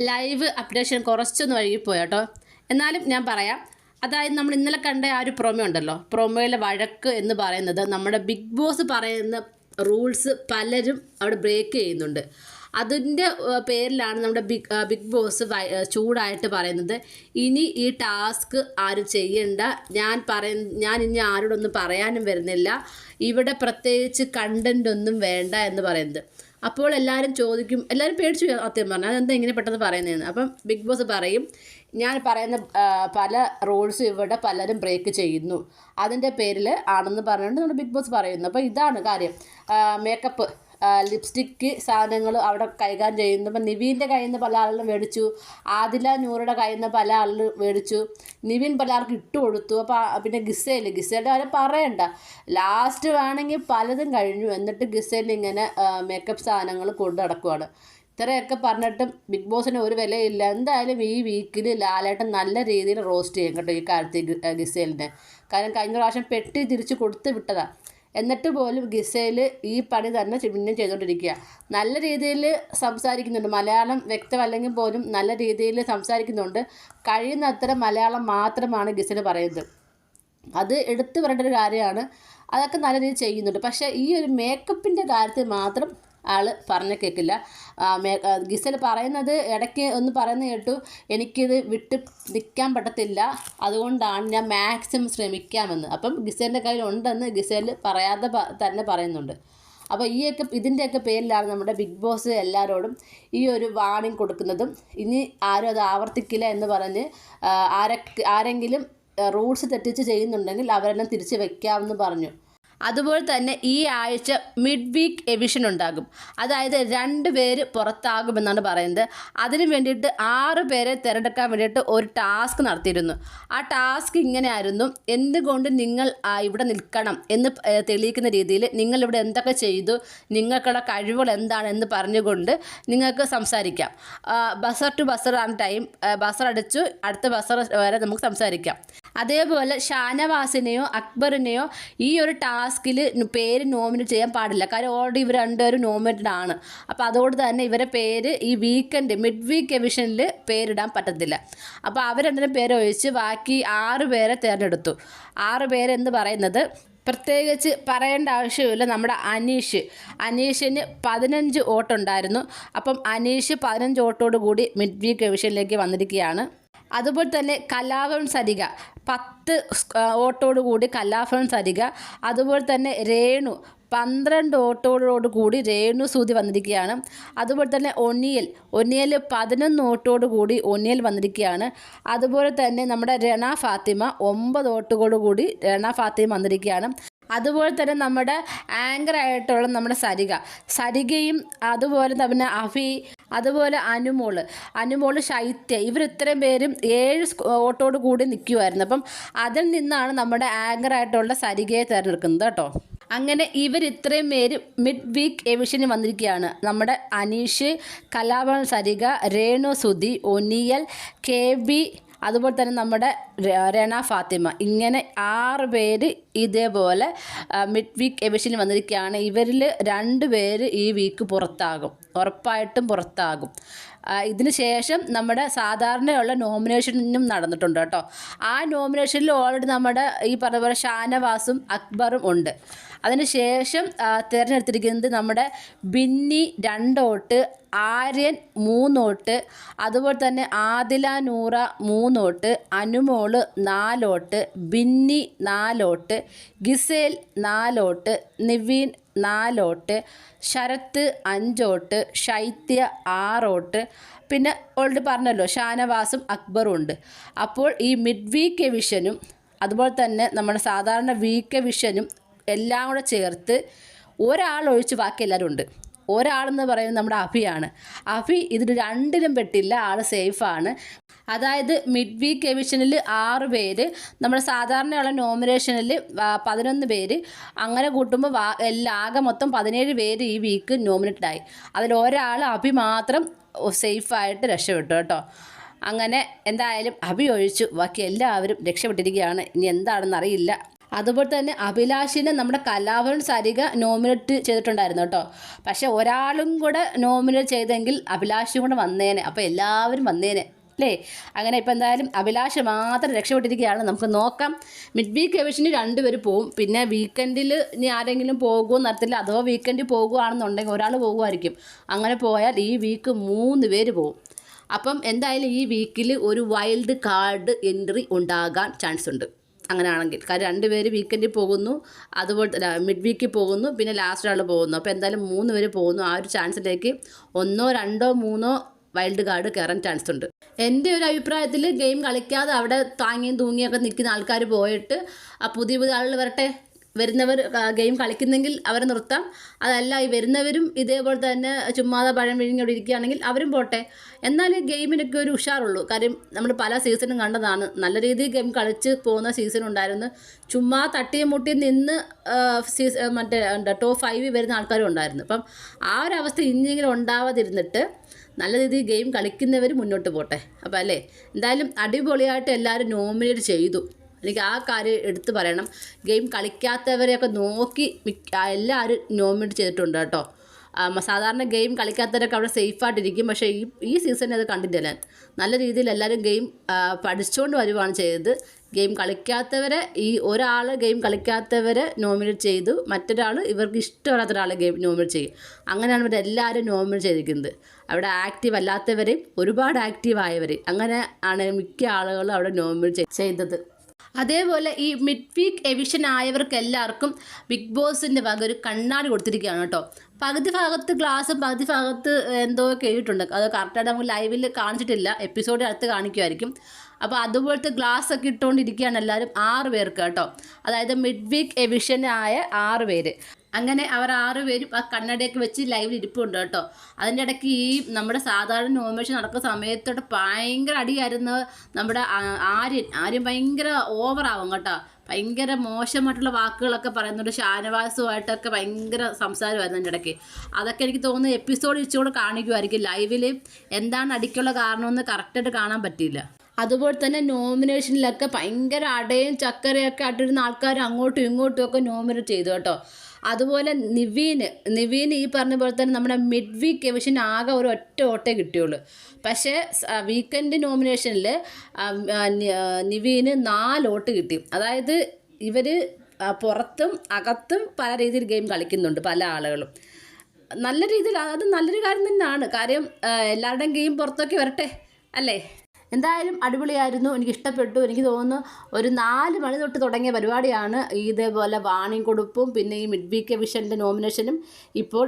Live updation കുറച്ചൊന്ന് വഴുകിപ്പോയി കേട്ടോ. എന്നാലും ഞാൻ പറയാം. അതായത് നമ്മൾ ഇന്നലെ കണ്ട ആ ഒരു പ്രൊമോ ഉണ്ടല്ലോ. പ്രൊമോയിലെ വഴക്ക് എന്ന് പറയുന്നത് നമ്മുടെ ബിഗ് ബോസ് പറയുന്ന റൂൾസ് പലരും അവിടെ ബ്രേക്ക് ചെയ്യുന്നുണ്ട്. അതിന്റെ പേരിലാണ് നമ്മുടെ ബിഗ് ബിഗ് ബോസ് ചൂടായിട്ട് പറയുന്നത്. ഇനി ഈ ടാസ്ക് ആരും ചെയ്യണ്ട. ഞാൻ പറയ ഞാൻ ഇനി ആരോടൊന്നും പറയാനും വരുന്നില്ല. ഇവിടെ പ്രത്യേകിച്ച് കണ്ടന്റ് ഒന്നും വേണ്ട എന്ന് പറയുന്നത്. അപ്പോൾ എല്ലാവരും ചോദിക്കും എല്ലാവരും പേടിച്ചു സത്യം പറഞ്ഞു. അതെന്താ ഇങ്ങനെ പെട്ടെന്ന് പറയുന്നതെന്ന്. അപ്പം ബിഗ് ബോസ് പറയും ഞാൻ പറയുന്ന പല റൂൾസും ഇവിടെ പലരും ബ്രേക്ക് ചെയ്യുന്നു. അതിന്റെ പേരിൽ ആണെന്ന് പറഞ്ഞുകൊണ്ട് നമ്മുടെ ബിഗ് ബോസ് പറയുന്നു. അപ്പോൾ ഇതാണ് കാര്യം. മേക്കപ്പ് ലിപ്സ്റ്റിക്ക് സാധനങ്ങൾ അവിടെ കൈകാര്യം ചെയ്യുന്നു. ഇപ്പം നിവീന്റെ കയ്യിൽ നിന്ന് പല ആളുകളും മേടിച്ചു. ആദില നൂറുടെ കയ്യിൽ നിന്ന് പല ആളുകൾ മേടിച്ചു. നിവിൻ പല ആൾക്ക് ഇട്ട് കൊടുത്തു. അപ്പോൾ പിന്നെ ഗിസയിൽ ഗിസയുടെ കാര്യം പറയണ്ട. ലാസ്റ്റ് വേണമെങ്കിൽ പലതും കഴിഞ്ഞു. എന്നിട്ട് ഗിസയിൽ ഇങ്ങനെ മേക്കപ്പ് സാധനങ്ങൾ കൊണ്ടു നടക്കുവാണ്. ഇത്രയൊക്കെ പറഞ്ഞിട്ടും ബിഗ് ബോസിന് ഒരു വിലയില്ല. എന്തായാലും ഈ വീക്കിൽ ലാലേട്ടൻ നല്ല രീതിയിൽ റോസ്റ്റ് ചെയ്യും കേട്ടോ ഈ കാര്യത്തിൽ ഗിസേലിനെ. കാരണം കഴിഞ്ഞ പ്രാവശ്യം പെട്ടി തിരിച്ച് കൊടുത്ത് വിട്ടതാണ് എന്നിട്ട് പോലും ഗിസയിൽ ഈ പണി തന്നെ പിന്നെയും ചെയ്തുകൊണ്ടിരിക്കുക നല്ല രീതിയിൽ സംസാരിക്കുന്നുണ്ട്. മലയാളം വ്യക്തമല്ലെങ്കിൽ പോലും നല്ല രീതിയിൽ സംസാരിക്കുന്നുണ്ട്. കഴിയുന്നത്ര മലയാളം മാത്രമാണ് ഗിസയിൽ പറയുന്നത്. അത് എടുത്തു പറയേണ്ട ഒരു കാര്യമാണ്. അതൊക്കെ നല്ല രീതിയിൽ ചെയ്യുന്നുണ്ട്. പക്ഷേ ഈ ഒരു മേക്കപ്പിന്റെ കാര്യത്തിൽ മാത്രം ആൾ പറഞ്ഞു കേൾക്കില്ല. ഗിസൽ പറയുന്നത് ഇടയ്ക്ക് ഒന്ന് പറയുന്നത് കേട്ടു. എനിക്കിത് വിട്ട് നിൽക്കാൻ പറ്റത്തില്ല. അതുകൊണ്ടാണ് ഞാൻ മാക്സിമം ശ്രമിക്കാമെന്ന്. അപ്പം ഗിസലിന്റെ കയ്യിൽ ഉണ്ടെന്ന് ഗിസൽ പറയാതെ തന്നെ പറയുന്നുണ്ട്. അപ്പോൾ ഈയൊക്കെ ഇതിന്റെയൊക്കെ പേരിലാണ് നമ്മുടെ ബിഗ് ബോസ് എല്ലാവരോടും ഈ ഒരു വാണിംഗ് കൊടുക്കുന്നതും. ഇനി ആരും അത് ആവർത്തിക്കില്ല എന്ന് പറഞ്ഞ് ആരൊക്കെ ആരെങ്കിലും റൂൾസ് തെറ്റിച്ച് ചെയ്യുന്നുണ്ടെങ്കിൽ അവരെല്ലാം തിരിച്ച് വെക്കാമെന്ന് പറഞ്ഞു. അതുപോലെ തന്നെ ഈ ആഴ്ച മിഡ് വീക്ക് എവിഷൻ ഉണ്ടാകും. അതായത് രണ്ട് പേര് പുറത്താകുമെന്നാണ് പറയുന്നത്. അതിന് വേണ്ടിയിട്ട് ആറ് പേരെ തിരഞ്ഞെടുക്കാൻ വേണ്ടിയിട്ട് ഒരു ടാസ്ക് നടത്തിയിരുന്നു. ആ ടാസ്ക് ഇങ്ങനെയായിരുന്നു. എന്തുകൊണ്ട് നിങ്ങൾ ഇവിടെ നിൽക്കണം എന്ന് തെളിയിക്കുന്ന രീതിയിൽ നിങ്ങൾ ഇവിടെ എന്തൊക്കെ ചെയ്തു? നിങ്ങൾക്കുള്ള കഴിവുകൾ എന്താണ് എന്ന് പറഞ്ഞുകൊണ്ട് നിങ്ങൾക്ക് സംസാരിക്കാം. ബസർ ടു ബസർ ആണ് ടൈം ബസർ അടിച്ചു. അടുത്ത ബസർ വരെ നമുക്ക് സംസാരിക്കാം. അതേപോലെ ഷാനവാസിനെയോ അക്ബറിനെയോ ഈ ഒരു ടാസ്കിൽ പേര് നോമിനേറ്റ് ചെയ്യാൻ പാടില്ല. കാര്യം ഓൾറെഡി ഇവർ രണ്ടുപേരും നോമിനേറ്റഡ് ആണ്. അപ്പോൾ അതുകൊണ്ട് തന്നെ ഇവരെ പേര് ഈ വീക്കെൻഡ് മിഡ് വീക്ക് എവിഷനിൽ പേരിടാൻ പറ്റത്തില്ല. അപ്പോൾ അവർ രണ്ടിനും പേര് ഒഴിച്ച് ബാക്കി ആറ് പേരെ തിരഞ്ഞെടുത്തു. ആറ് പേരെന്ന് പറയുന്നത് പ്രത്യേകിച്ച് പറയേണ്ട ആവശ്യമില്ല. നമ്മുടെ അനീഷ്. അനീഷിന് പതിനഞ്ച് വോട്ടുണ്ടായിരുന്നു. അപ്പം അനീഷ് പതിനഞ്ച് വോട്ടോട് കൂടി മിഡ് വീക്ക് എവിഷനിലേക്ക് വന്നിരിക്കുകയാണ്. അതുപോലെ തന്നെ കലാപം സരിക പത്ത് സ്- ആ, വോട്ടോട് കൂടി കലാഭവൻ സരിക അതുപോലെ തന്നെ രേണു പന്ത്രണ്ട് വോട്ടോടോട് കൂടി രേണു സൂതി വന്നിരിക്കുകയാണ്. അതുപോലെ തന്നെ ഒന്നിയൽ ഒന്നിയൽ പതിനൊന്ന് ഓട്ടോട് കൂടി ഒന്നിയൽ വന്നിരിക്കുകയാണ്. അതുപോലെ തന്നെ നമ്മുടെ രണ ഫാത്തിമ ഒമ്പത് വോട്ടുകളോട് കൂടി രണ ഫാത്തിമ വന്നിരിക്കുകയാണ്. അതുപോലെ തന്നെ നമ്മുടെ ആങ്കർ ആയിട്ടുള്ള നമ്മുടെ സരിക സരികയും അതുപോലെ തന്നെ അഫി അതുപോലെ അനുമോൾ. അനുമോൾ ശൈത്യ. ഇവർ ഇത്രയും പേരും ഏഴ് ഓട്ടോട് കൂടി നിൽക്കുമായിരുന്നു അപ്പം അതിൽ നിന്നാണ് നമ്മുടെ ആങ്കർ ആയിട്ടുള്ള സരികയെ തിരഞ്ഞെടുക്കുന്നത് കേട്ടോ. അങ്ങനെ ഇവർ ഇത്രയും പേര് മിഡ് വീക്ക് എവിഷന് വന്നിരിക്കുകയാണ്. നമ്മുടെ അനീഷ് കലാഭവൻ സരിക രേണു സുധി ഒനിയൽ കെ ബി അതുപോലെ തന്നെ നമ്മുടെ രണ ഫാത്തിമ. ഇങ്ങനെ ആറ് പേര് ഇതേപോലെ മിഡ് വീക്ക് എവിഷനിൽ വന്നിരിക്കുകയാണ്. ഇവരിൽ രണ്ട് പേര് ഈ വീക്ക് പുറത്താകും. ഉറപ്പായിട്ടും പുറത്താകും. ഇതിന് ശേഷം നമ്മുടെ സാധാരണയുള്ള നോമിനേഷനും നടന്നിട്ടുണ്ട് കേട്ടോ. ആ നോമിനേഷനിൽ ഓൾറെഡി നമ്മുടെ ഈ പറഞ്ഞ പോലെ ഷാനവാസും അക്ബറും ഉണ്ട്. അതിന് ശേഷം ആ, തിരഞ്ഞെടുത്തിരിക്കുന്നത് നമ്മുടെ ബിന്നി രണ്ടോട്ട് ആര്യൻ മൂന്നോട്ട് അതുപോലെ തന്നെ ആദില നൂറ മൂന്നോട്ട് അനുമോൾ നാലോട്ട് ബിന്നി നാലോട്ട് ഗിസേൽ നാലോട്ട് നിവീൻ നാലോട്ട് ശരത്ത് അഞ്ചോട്ട് ശൈത്യ ആറോട്ട്. പിന്നെ ഓൾഡ് പറഞ്ഞല്ലോ ഷാനവാസും അക്ബറും ഉണ്ട്. അപ്പോൾ ഈ മിഡ് വീക്ക് എവിഷനും അതുപോലെ തന്നെ നമ്മുടെ സാധാരണ വീക്ക് എവിഷനും എല്ലാം കൂടെ ചേർത്ത് ഒരാൾ ഒഴിച്ച് ബാക്കി എല്ലാവരും ഉണ്ട്. ഒരാളെന്ന് പറയുന്നത് നമ്മുടെ അഭിയാണ്. അഫി ഇതിൽ രണ്ടിലും പെട്ടില്ല ആൾ സേഫാണ് അതായത് മിഡ് വീക്ക് എവിഷനിൽ ആറ് പേര് നമ്മുടെ സാധാരണയുള്ള നോമിനേഷനിൽ പതിനൊന്ന് പേര് അങ്ങനെ കൂട്ടുമ്പോൾ എല്ലാ ആകെ മൊത്തം പതിനേഴ് പേര് ഈ വീക്ക് നോമിനേറ്റഡ് ആയി. അതിൽ ഒരാൾ അഭി മാത്രം സേഫായിട്ട് രക്ഷപ്പെട്ടു കേട്ടോ. അങ്ങനെ എന്തായാലും അഭി ഒഴിച്ചു. ബാക്കി എല്ലാവരും രക്ഷപ്പെട്ടിരിക്കുകയാണ്. ഇനി എന്താണെന്ന് അറിയില്ല. അതുപോലെ തന്നെ അഭിലാഷിനെ നമ്മുടെ കലാഭവൻ സരിക നോമിനേറ്റ് ചെയ്തിട്ടുണ്ടായിരുന്നു കേട്ടോ. പക്ഷേ ഒരാളും കൂടെ നോമിനേറ്റ് ചെയ്തെങ്കിൽ അഭിലാഷും കൂടെ വന്നേനെ. അപ്പോൾ എല്ലാവരും വന്നേനെ. അല്ലേ? അങ്ങനെ ഇപ്പോൾ എന്തായാലും അഭിലാഷ് മാത്രം രക്ഷപ്പെട്ടിരിക്കുകയാണ്. നമുക്ക് നോക്കാം. മിഡ് വീക്ക് എവിഷന് രണ്ടുപേർ പോവും. പിന്നെ വീക്കെൻഡിൽ ഇനി ആരെങ്കിലും പോകുമോ നടത്തില്ല അഥവാ വീക്കെൻഡിൽ പോകുകയാണെന്നുണ്ടെങ്കിൽ ഒരാൾ പോകുമായിരിക്കും അങ്ങനെ പോയാൽ ഈ വീക്ക് മൂന്ന് പേര് പോവും. അപ്പം എന്തായാലും ഈ വീക്കിൽ ഒരു വൈൽഡ് കാർഡ് എൻട്രി ഉണ്ടാകാൻ ചാൻസ് ഉണ്ട്. അങ്ങനെയാണെങ്കിൽ. കാര്യം രണ്ട് പേര് വീക്കെൻഡിൽ പോകുന്നു അതുപോലെ മിഡ് വീക്കിൽ പോകുന്നു പിന്നെ ലാസ്റ്റ് ആൾ പോകുന്നു. അപ്പോൾ എന്തായാലും മൂന്ന് പേര് പോകുന്നു. ആ ഒരു ചാൻസിലേക്ക് ഒന്നോ രണ്ടോ മൂന്നോ വൈൽഡ് കാർഡ് കയറാൻ ചാൻസ് ഉണ്ട്. എന്റെ ഒരു അഭിപ്രായത്തിൽ ഗെയിം കളിക്കാതെ അവിടെ താങ്ങിയും തൂങ്ങിയൊക്കെ നിൽക്കുന്ന ആൾക്കാർ പോയിട്ട് ആ പുതിയ പുതിയ ആളുകൾ വരട്ടെ? വരുന്നവർ ഗെയിം കളിക്കുന്നെങ്കിൽ അവരെ നിർത്താം. അതല്ല ഈ വരുന്നവരും ഇതേപോലെ തന്നെ ചുമ്മാതെ പഴം വിഴുങ്ങി ഇരിക്കുകയാണെങ്കിൽ അവരും പോട്ടെ. എന്നാലേ ഗെയിമിനൊക്കെ ഒരു ഉഷാറുള്ളൂ. കാര്യം നമ്മൾ പല സീസണും കണ്ടതാണ്. നല്ല രീതിയിൽ ഗെയിം കളിച്ച് പോകുന്ന സീസൺ ഉണ്ടായിരുന്നു ചുമ്മാ തട്ടിയും മുട്ടിയും നിന്ന് സീസ മറ്റേ എന്താ ടോപ്പ് ഫൈവിൽ വരുന്ന ആൾക്കാരും ഉണ്ടായിരുന്നു. അപ്പം ആ ഒരു അവസ്ഥ ഇനിയെങ്കിലും ഉണ്ടാവാതിരുന്നിട്ട് നല്ല രീതിയിൽ ഗെയിം കളിക്കുന്നവർ മുന്നോട്ട് പോട്ടെ. അപ്പോൾ അല്ലേ? എന്തായാലും അടിപൊളിയായിട്ട് എല്ലാവരും നോമിനേറ്റ് ചെയ്തു. എനിക്ക് ആ കാര്യം എടുത്തു പറയണം. ഗെയിം കളിക്കാത്തവരെയൊക്കെ നോക്കി എല്ലാവരും നോമിനേറ്റ് ചെയ്തിട്ടുണ്ട് കേട്ടോ. സാധാരണ ഗെയിം കളിക്കാത്തവരൊക്കെ അവിടെ സേഫായിട്ടിരിക്കും പക്ഷേ ഈ ഈ സീസണിൽ അത് കണ്ടില്ല ഞാൻ. നല്ല രീതിയിൽ എല്ലാവരും ഗെയിം പഠിച്ചുകൊണ്ട് വരുവാണ് ചെയ്തത്. ഗെയിം കളിക്കാത്തവരെ ഈ ഒരാൾ ഗെയിം കളിക്കാത്തവരെ നോമിനേറ്റ് ചെയ്തു. മറ്റൊരാൾ ഇവർക്ക് ഇഷ്ടമല്ലാത്ത ഒരാളെ ഗെയിം നോമിനേറ്റ് ചെയ്യും. അങ്ങനെയാണ് ഇവിടെ എല്ലാവരും നോമിനേറ്റ് ചെയ്തിരിക്കുന്നത്. അവിടെ ആക്റ്റീവ് അല്ലാത്തവരെയും ഒരുപാട് ആക്റ്റീവ് ആയവരെയും. അങ്ങനെ ആണ് മിക്ക ആളുകളും അവിടെ നോമിനേറ്റ് ചെയ്തത്. അതേപോലെ ഈ മിഡ് വീക്ക് എവിഷൻ ആയവർക്ക് എല്ലാവർക്കും ബിഗ് ബോസിന്റെ വക ഒരു കണ്ണാടി കൊടുത്തിരിക്കുകയാണ് കേട്ടോ. പകുതി ഭാഗത്ത് ഗ്ലാസും പകുതി ഭാഗത്ത് എന്തോ കേട്ടിട്ടുണ്ട് അത് കറക്റ്റായിട്ട് നമുക്ക് ലൈവിൽ കാണിച്ചിട്ടില്ല. എപ്പിസോഡ് അടുത്ത് കാണിക്കുമായിരിക്കും അപ്പോൾ അതുപോലത്തെ ഗ്ലാസ് ഒക്കെ ഇട്ടുകൊണ്ടിരിക്കുകയാണ് എല്ലാവരും ആറ് പേർക്ക് കേട്ടോ. അതായത് മിഡ് വീക്ക് എവിഷനായ ആറ് പേര്. അങ്ങനെ അവർ ആറുപേരും ആ കണ്ണടയൊക്കെ വെച്ച് ലൈവിൽ ഇരിപ്പുണ്ട് കേട്ടോ. അതിന്റെ ഇടയ്ക്ക് ഈ നമ്മുടെ സാധാരണ നോമിനേഷൻ നടക്കുന്ന സമയത്തോട്ട് ഭയങ്കര അടിയായിരുന്നു. നമ്മുടെ ആര്യൻ ആര്യൻ ഭയങ്കര ഓവറാവും കേട്ടോ. ഭയങ്കര മോശമായിട്ടുള്ള വാക്കുകളൊക്കെ പറയുന്നുണ്ട്. ഷാനവാസുമായിട്ടൊക്കെ ഭയങ്കര സംസാരമായിരുന്നു അതിന്റെ ഇടയ്ക്ക്. അതൊക്കെ എനിക്ക് തോന്നുന്നു എപ്പിസോഡ് ഇച്ചുകൂടെ കാണിക്കുമായിരിക്കും ലൈവിൽ എന്താണ് അടിക്കുള്ള കാരണമെന്ന് കറക്റ്റായിട്ട് കാണാൻ പറ്റിയില്ല. അതുപോലെ തന്നെ നോമിനേഷനിലൊക്കെ ഭയങ്കര അടയും ചക്കരയൊക്കെ ആയിട്ടിരുന്ന ആൾക്കാർ അങ്ങോട്ടും ഇങ്ങോട്ടും ഒക്കെ നോമിനേറ്റ് ചെയ്തു കേട്ടോ. അതുപോലെ നിവീന് നിവീന് ഈ പറഞ്ഞ പോലെ തന്നെ നമ്മുടെ മിഡ് വീക്ക് എവിഷൻ ആകെ ഒരു ഒറ്റ ഓട്ടേ കിട്ടിയുള്ളൂ. പക്ഷേ വീക്കെൻഡ് നോമിനേഷനിൽ നിവീന് നാല് ഓട്ട് കിട്ടി. അതായത് ഇവർ പുറത്തും അകത്തും പല രീതിയിൽ ഗെയിം കളിക്കുന്നുണ്ട് പല ആളുകളും. നല്ല രീതിയിൽ അത് നല്ലൊരു കാര്യം തന്നെയാണ്. കാര്യം എല്ലാവരുടെയും ഗെയിം പുറത്തൊക്കെ വരട്ടെ അല്ലേ? എന്തായാലും അടിപൊളിയായിരുന്നു എനിക്ക് ഇഷ്ടപ്പെട്ടു എനിക്ക് തോന്നുന്നു ഒരു നാല് മണി തൊട്ട് തുടങ്ങിയ പരിപാടിയാണ് ഇതേപോലെ വാണിംഗ് കൊടുപ്പും പിന്നെ ഈ മിഡ് വീക്ക് വിഷന്റെ നോമിനേഷനും. ഇപ്പോൾ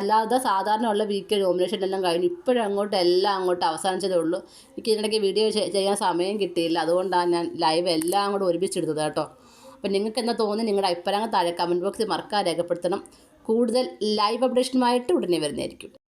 അല്ലാതെ സാധാരണ ഉള്ള വീക്ക് നോമിനേഷനെല്ലാം കഴിഞ്ഞു. ഇപ്പോഴും അങ്ങോട്ട് എല്ലാം അങ്ങോട്ട് അവസാനിച്ചതേ ഉള്ളൂ. എനിക്ക് ഇതിനിടയ്ക്ക് വീഡിയോ ചെയ്യാൻ സമയം കിട്ടിയില്ല. അതുകൊണ്ടാണ് ഞാൻ ലൈവ് എല്ലാം കൂടെ ഒരുമിച്ചെടുത്തത് കേട്ടോ. അപ്പം നിങ്ങൾക്ക് എന്താ തോന്നി നിങ്ങളുടെ അഭിപ്രായങ്ങൾ താഴെ കമന്റ് ബോക്സിൽ മറക്കാതെ രേഖപ്പെടുത്തണം. കൂടുതൽ ലൈവ് അപ്ഡേഷനുമായിട്ട് ഉടനെ വരുന്നതായിരിക്കും.